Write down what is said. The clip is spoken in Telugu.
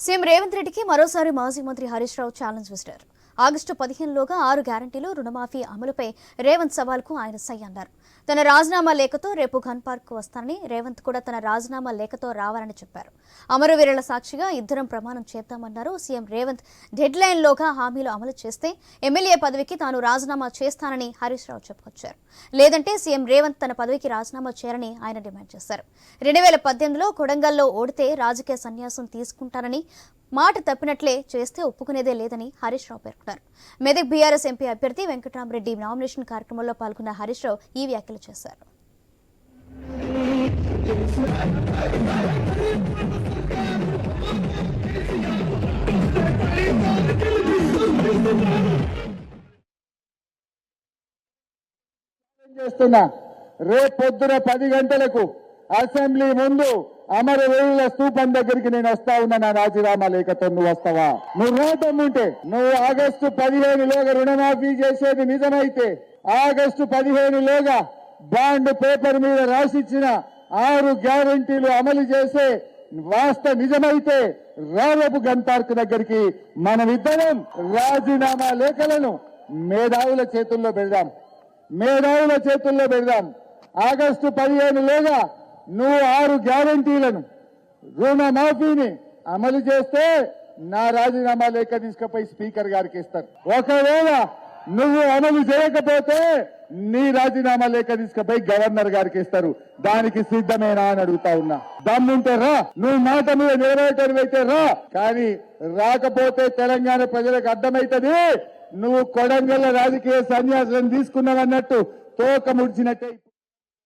సీఎం రేవంత్ రెడ్డికి మరోసారి మాజీ మంత్రి హరీష్ రావు ఛాలెంజ్ విసిరారు. ఆగస్టు పదిహేనులోగా ఆరు గ్యారంటీలు రుణమాఫీ అమలుపై రేవంత్ సవాల్కు ఆయన సై అన్నారు. తన రాజీనామా లేఖతో రేపు ఘన్ పార్క్ వస్తానని రేవంత్ కూడా తన రాజీనామా లేఖతో రావాలని చెప్పారు. అమరవీరుల సాక్షిగా ఇద్దరం ప్రమాణం చేద్దామన్నారు. సీఎం రేవంత్ డెడ్ లైన్లోగా హామీలు అమలు చేస్తే ఎమ్మెల్యే పదవికి తాను రాజీనామా చేస్తానని హరీష్ రావు చెప్పుకొచ్చారు. లేదంటే సీఎం రేవంత్ తన పదవికి రాజీనామా చేయాలని ఆయన డిమాండ్ చేశారు. రెండు వేల పద్దెనిమిదిలో కొడంగల్లో ఓడితే రాజకీయ సన్యాసం తీసుకుంటానని మాట తప్పినట్లే చేస్తే ఒప్పుకునేదే లేదని హరీష్ రావు పేర్కొన్నారు. మెదక్ బీఆర్ఎస్ ఎంపీ అభ్యర్థి వెంకటరామరెడ్డి నామినేషన్ కార్యక్రమంలో పాల్గొన్న హరీష్ రావు ఈ వ్యాఖ్యలు చేశారు. చేస్తున్నా. రేపొద్దున పది గంటలకు అసెంబ్లీ ముందు అమరవీరుల స్థూపం దగ్గరికి నేను వస్తా ఉన్నా నా రాజీనామా లేఖతో నువ్వు వస్తావా? నువ్వు రాతమ్ముంటే నువ్వు ఆగస్టు పదిహేనులోగా రుణమాఫీ చేసేది నిజమైతే ఆగస్టు పదిహేనులోగా బాండ్ పేపర్ మీద రాసిచ్చిన ఆరు గ్యారంటీలు అమలు చేసే వాస్త నిజమైతే రారపు గంతార్కు దగ్గరికి దగ్గరికి మనమిద్దరం రాజీనామా లేఖలను మేధావుల చేతుల్లో పెడదాం. మేధావుల చేతుల్లో పెడదాం. ఆగస్టు పదిహేనులోగా నువ్వు ఆరు గ్యారంటీలను రుణమాఫీని అమలు చేస్తే నా రాజీనామా లేఖ తీసుకుపోయి స్పీకర్ గారికి ఇస్తారు. ఒకవేళ నువ్వు అమలు చేయకపోతే నీ రాజీనామా లేఖ తీసుకుపోయి గవర్నర్ గారికి ఇస్తారు. దానికి సిద్ధమేనా అని అడుగుతా ఉన్నా. దమ్ముంటే రా. నువ్వు మాట మీద నెరవేర్చైతే రా. కానీ రాకపోతే తెలంగాణ ప్రజలకు అర్థమైతుంది నువ్వు కొడంగల్ రాజకీయ సన్యాసం తీసుకున్నావన్నట్టు తోక ముడిచినట్టే